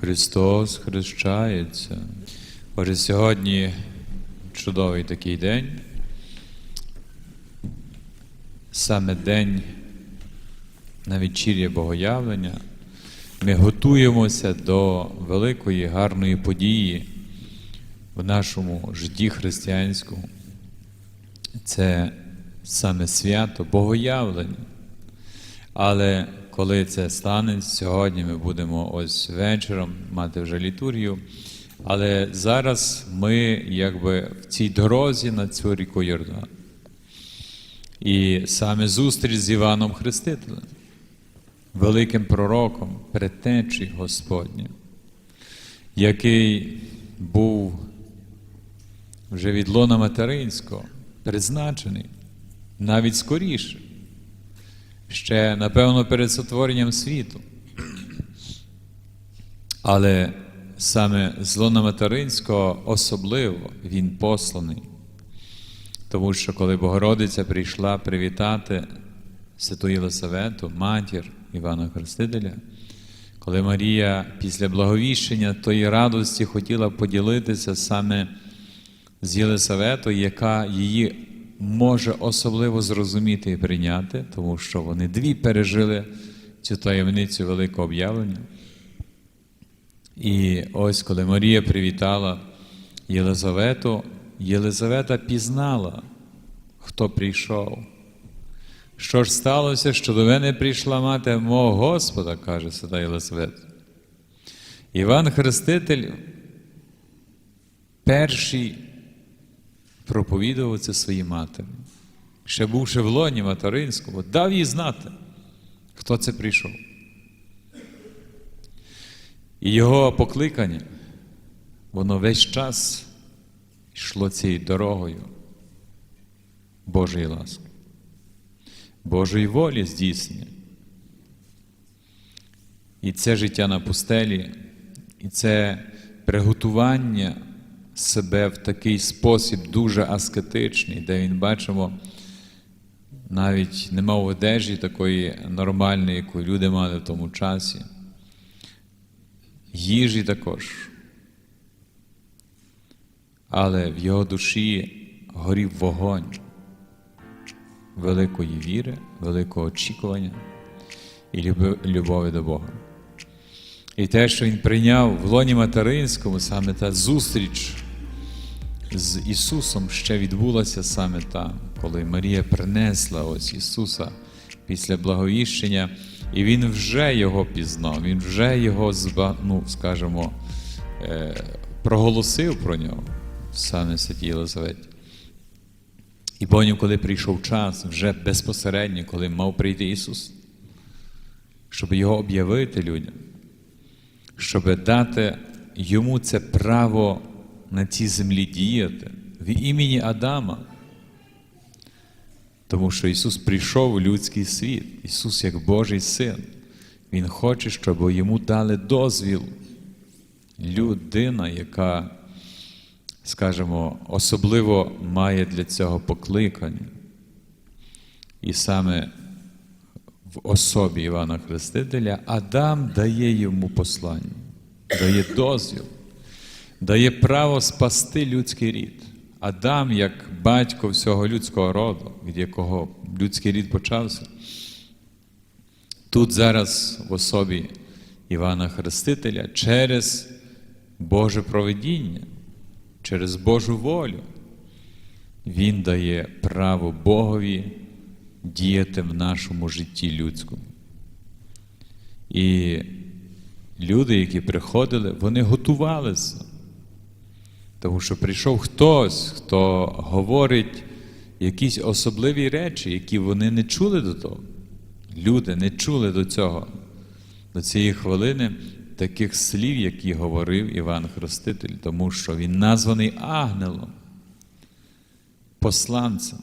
Христос хрещається. Отже, сьогодні чудовий такий день. Саме день на вечір'я Богоявлення. Ми готуємося до великої гарної події в нашому житті християнському. Це саме свято Богоявлення. Але коли це стане, сьогодні ми будемо ось вечором мати вже літургію. Але зараз ми якби в цій дорозі на цю ріку Йордан. І саме зустріч з Іваном Хрестителем, великим пророком, предтечі Господнім, який був вже від лона материнського призначений навіть скоріше ще, напевно, перед сотворенням світу. Але саме з лона материнського особливо він посланий. Тому що коли Богородиця прийшла привітати Святу Єлисавету, матір Івана Хрестителя, коли Марія після благовіщення тої радості хотіла поділитися саме з Єлисаветою, яка її може особливо зрозуміти і прийняти, тому що вони дві пережили цю таємницю великого об'явлення. І ось коли Марія привітала Єлизавету, Єлизавета пізнала, хто прийшов. Що ж сталося, що до мене прийшла мати мого Господа, каже Свята Єлизавета. Іван Хреститель перший проповідував це своїй матері. Ще бувши в лоні материнському, дав їй знати, хто це прийшов. І його покликання, воно весь час йшло цією дорогою Божої ласки, Божої волі здійснення. І це життя на пустелі, і це приготування себе в такий спосіб дуже аскетичний, де він бачимо, навіть нема одежі такої нормальної, яку люди мали в тому часі. Їжі також. Але в його душі горів вогонь великої віри, великого очікування і любові до Бога. І те, що він прийняв в лоні материнському, саме та зустріч з Ісусом ще відбулася саме там, коли Марія принесла ось Ісуса після благовіщення, і Він вже його пізнав, Він вже його ну, скажімо, е, проголосив про нього саме Святій Єлизаветі. І потім, коли прийшов час, вже безпосередньо, коли мав прийти Ісус, щоб його об'явити людям щоб дати йому це право на цій землі діяти в імені Адама. Тому що Ісус прийшов у людський світ, Ісус як Божий Син. Він хоче, щоб йому дали дозвіл. Людина, яка, скажімо, особливо має для цього покликання. І саме в особі Івана Хрестителя, Адам дає йому послання, дає дозвіл, дає право спасти людський рід. Адам, як батько всього людського роду, від якого людський рід почався, тут зараз в особі Івана Хрестителя через Боже проведіння, через Божу волю, Він дає право Богові діяти в нашому житті людському. І люди, які приходили, вони готувалися. Тому що прийшов хтось, хто говорить якісь особливі речі, які вони не чули до того. Люди не чули до цього, до цієї хвилини таких слів, які говорив Іван Хреститель, тому що він названий Агнелом, посланцем.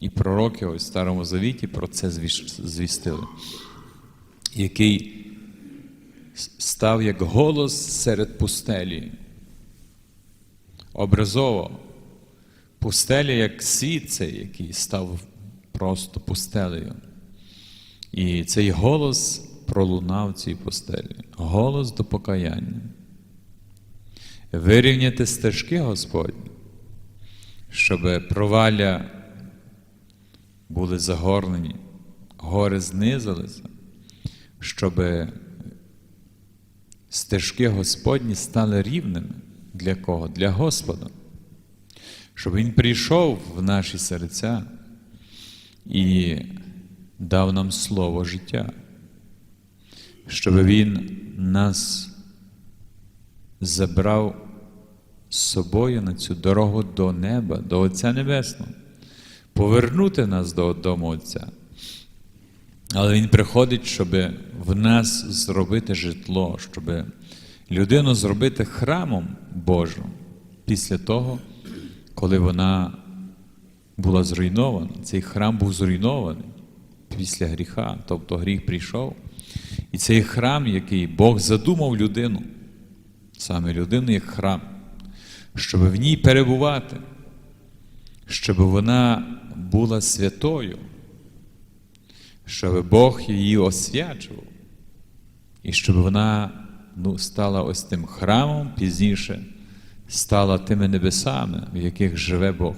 І пророки в Старому Завіті про це звістили, який став як голос серед пустелі. Образово, пустеля як світ цей, який став просто пустелею. І цей голос пролунав цій постелі, голос до покаяння. Вирівняти стежки Господні, щоб провалля були загорнені, гори знизилися, щоб стежки Господні стали рівними. Для кого? Для Господа. Щоб Він прийшов в наші серця і дав нам слово життя, щоб Він нас забрав з собою на цю дорогу до неба, до Отця Небесного, повернути нас до дому Отця. Але Він приходить, щоб в нас зробити житло, щоб людину зробити храмом Божим після того, коли вона була зруйнована. Цей храм був зруйнований після гріха, тобто гріх прийшов. І цей храм, який Бог задумав людину, саме людину як храм, щоб в ній перебувати, щоб вона була святою, щоб Бог її освячував, і щоб вона ну, стала ось тим храмом пізніше, стала тими небесами, в яких живе Бог.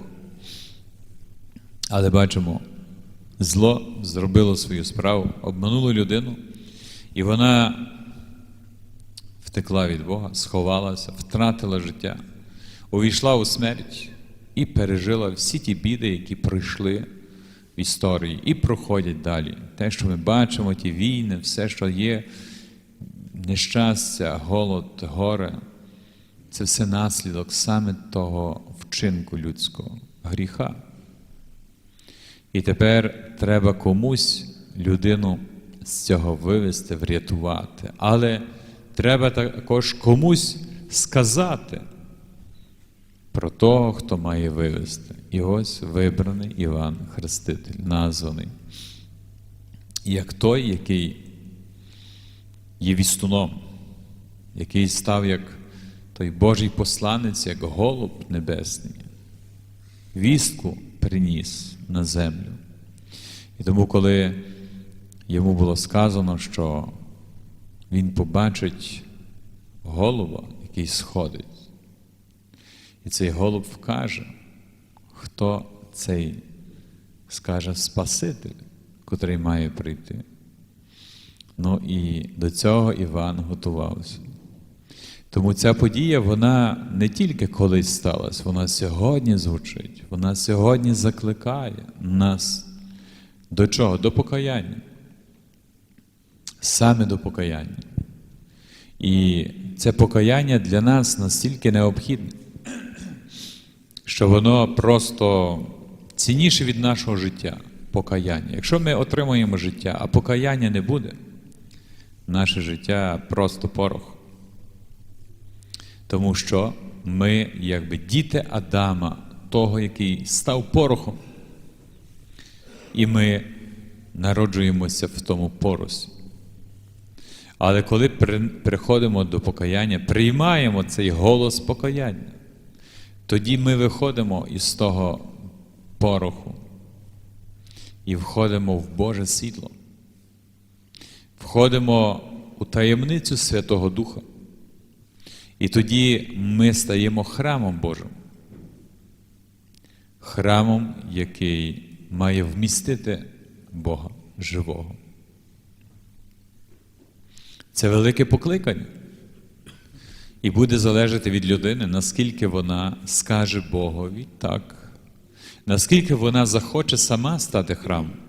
Але бачимо, зло зробило свою справу, обмануло людину, і вона втекла від Бога, сховалася, втратила життя, увійшла у смерть і пережила всі ті біди, які пройшли в історії, і проходять далі. Те, що ми бачимо, ті війни, все, що є, нещастя, голод, горе, це все наслідок саме того вчинку людського, гріха. І тепер треба комусь людину з цього вивести, врятувати. Але треба також комусь сказати про того, хто має вивести. І ось вибраний Іван Хреститель, названий, як той, який є вістуном, який став як той Божий посланець, як голуб небесний, вістку приніс на землю. І тому, коли йому було сказано, що він побачить голуба, який сходить, і цей голуб вкаже, хто цей скаже Спаситель, котрий має прийти. Ну і до цього Іван готувався. Тому ця подія, вона не тільки колись сталася, вона сьогодні звучить, вона сьогодні закликає нас до чого? До покаяння. Саме до покаяння. І це покаяння для нас настільки необхідне, що воно просто цінніше від нашого життя покаяння. Якщо ми отримуємо життя, а покаяння не буде, наше життя просто порох. Тому що ми, якби діти Адама, того, який став порохом, і ми народжуємося в тому поросі. Але коли приходимо до покаяння, приймаємо цей голос покаяння, тоді ми виходимо із того пороху і входимо в Боже світло, входимо у таємницю Святого Духа. І тоді ми стаємо храмом Божим, храмом, який має вмістити Бога живого. Це велике покликання. І буде залежати від людини, наскільки вона скаже Богові так, наскільки вона захоче сама стати храмом.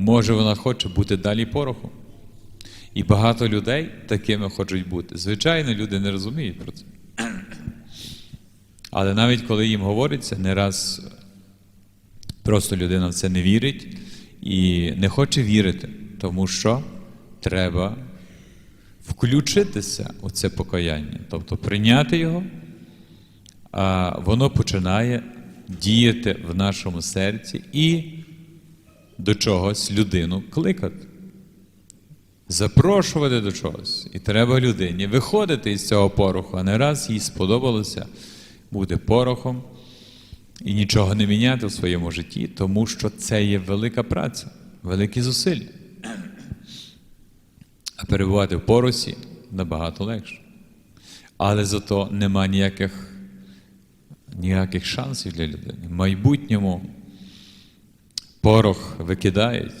Може, вона хоче бути далі порохом. І багато людей такими хочуть бути. Звичайно, люди не розуміють про це. Але навіть коли їм говориться, не раз просто людина в це не вірить і не хоче вірити, тому що треба включитися у це покаяння, тобто прийняти його, а воно починає діяти в нашому серці і до чогось людину кликати запрошувати до чогось. І треба людині виходити із цього пороху, а не раз їй сподобалося бути порохом і нічого не міняти в своєму житті, тому що це є велика праця, великі зусилля. А перебувати в поросі набагато легше. Але зато нема ніяких, ніяких шансів для людини. В майбутньому порох викидають,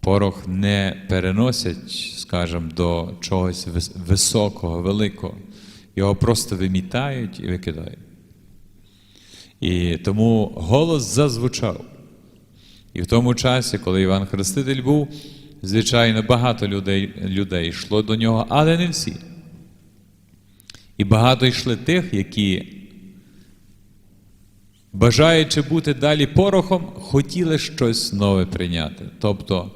порох не переносять, скажімо, до чогось високого, великого. Його просто вимітають і викидають. І тому голос зазвучав. І в тому часі, коли Іван Хреститель був, звичайно, багато людей, людей йшло до нього, але не всі. І багато йшли тих, які, бажаючи бути далі порохом, хотіли щось нове прийняти. Тобто,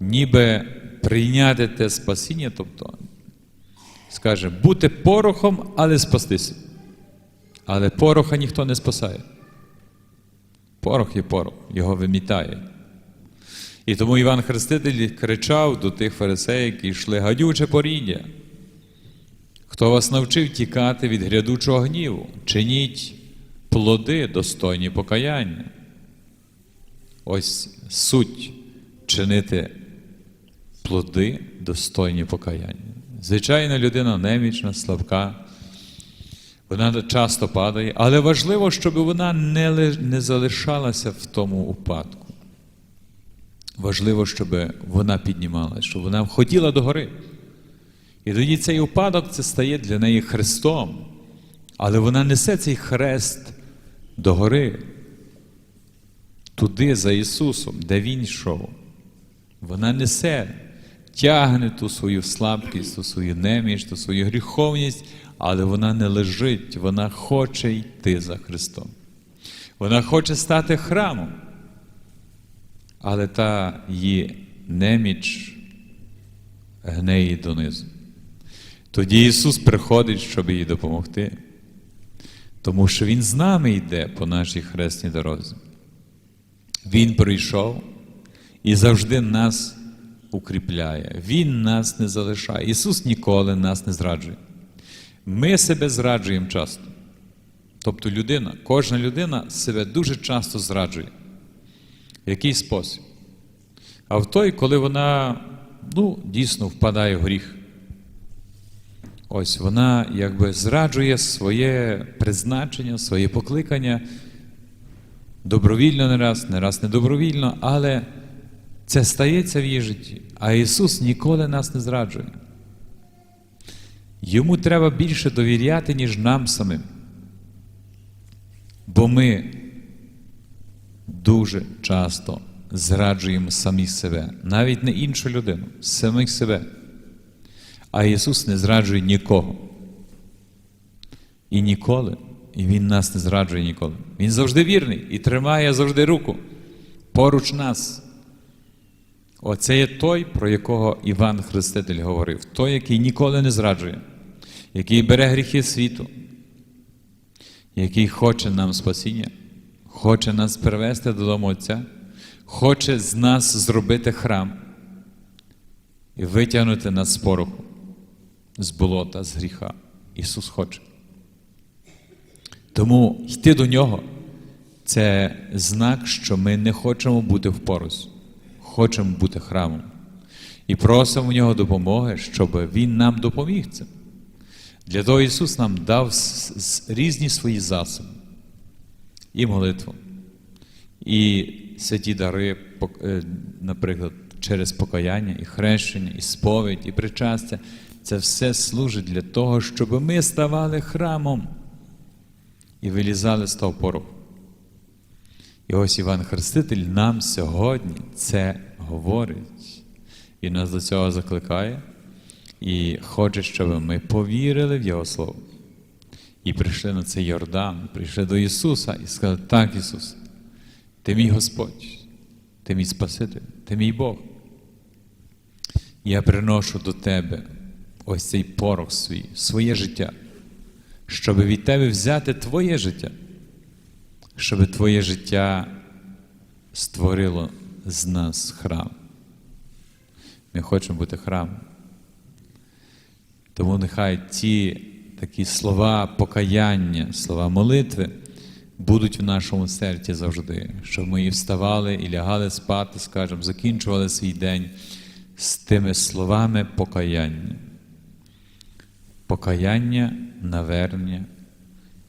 ніби прийняти те спасіння, тобто, скажімо, бути порохом, але спастися. Але пороха ніхто не спасає. Порох є порох, його вимітає. І тому Іван Хреститель кричав до тих фарисеїв, які йшли гадюче поріддя. Хто вас навчив тікати від грядучого гніву? Чиніть плоди, достойні покаяння. Ось суть чинити плоди, достойні покаяння. Звичайно, людина немічна, слабка, вона часто падає, але важливо, щоб вона не, не залишалася в тому упадку. Важливо, щоб вона піднімалася, щоб вона хотіла догори. І тоді цей упадок це стає для неї хрестом. Але вона несе цей хрест догори, туди за Ісусом, де Він йшов. Вона несе, тягне ту свою слабкість, ту свою неміч, ту свою гріховність, але вона не лежить, вона хоче йти за Христом. Вона хоче стати храмом. Але та її неміч гне її донизу. Тоді Ісус приходить, щоб їй допомогти, тому що Він з нами йде по нашій хресній дорозі. Він прийшов і завжди нас укріпляє. Він нас не залишає. Ісус ніколи нас не зраджує. Ми себе зраджуємо часто. Тобто людина, кожна людина себе дуже часто зраджує. В який спосіб? А в той, коли вона ну, дійсно впадає в гріх. Ось вона якби зраджує своє призначення, своє покликання добровільно не раз, не раз недобровільно, але це стається в її житті. А Ісус ніколи нас не зраджує. Йому треба більше довіряти, ніж нам самим. Бо ми дуже часто зраджуємо самі себе, навіть не іншу людину, самих себе. А Ісус не зраджує нікого. І ніколи. І Він нас не зраджує ніколи. Він завжди вірний і тримає завжди руку поруч нас. Оце є той, про якого Іван Хреститель говорив, той, який ніколи не зраджує, який бере гріхи світу, який хоче нам спасіння, хоче нас привести додому Отця, хоче з нас зробити храм і витягнути нас з пороху, з болота, з гріха. Ісус хоче. Тому йти до Нього це знак, що ми не хочемо бути в порозі, хочемо бути храмом. І просимо в нього допомоги, щоб Він нам допоміг цим. Для того Ісус нам дав різні свої засоби. І молитву, і святі дари, е, наприклад, через покаяння, і хрещення, і сповідь, і причастя. Це все служить для того, щоб ми ставали храмом і вилізали з того пороху. І ось Іван Хреститель нам сьогодні це говорить. І нас до цього закликає і хоче, щоб ми повірили в Його Слово. І прийшли на цей Йордан, прийшли до Ісуса і сказали, так, Ісус, Ти мій Господь, Ти мій Спаситель, Ти мій Бог. Я приношу до Тебе ось цей порох свій, своє життя, щоб від Тебе взяти Твоє життя, щоб Твоє життя створило з нас храм. Ми хочемо бути храмом. Тому нехай ті такі слова покаяння, слова молитви будуть в нашому серці завжди, щоб ми і вставали і лягали спати, скажімо, закінчували свій день з тими словами покаяння. Покаяння, навернення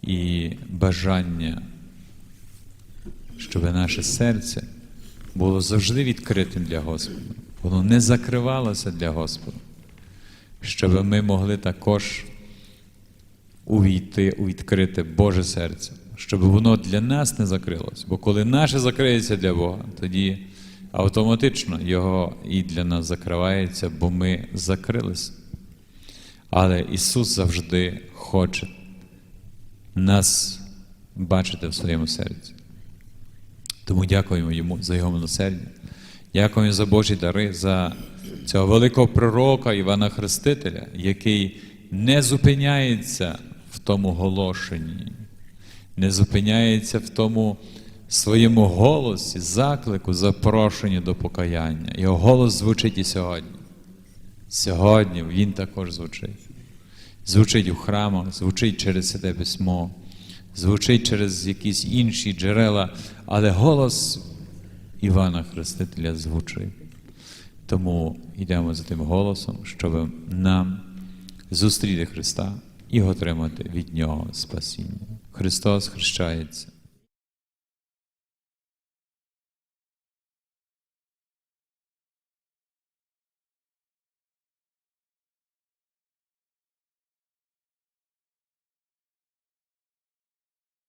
і бажання, щоб наше серце було завжди відкритим для Господа. Воно не закривалося для Господа, щоб ми могли також увійти у відкрите Боже серце, щоб воно для нас не закрилось. Бо коли наше закриється для Бога, тоді автоматично його і для нас закривається, бо ми закрилися. Але Ісус завжди хоче нас бачити в своєму серці. Тому дякуємо Йому за Його милосердя. Дякуємо за Божі дари, за цього великого пророка Івана Хрестителя, який не зупиняється в тому голошенні, не зупиняється в тому своєму голосі, заклику, запрошенню до покаяння. Його голос звучить і сьогодні. Сьогодні він також звучить. Звучить у храмах, звучить через Святе Письмо, звучить через якісь інші джерела, але голос Івана Хрестителя звучить. Тому йдемо за тим голосом, щоб нам зустріти Христа і отримати від Нього спасіння. Христос хрещається.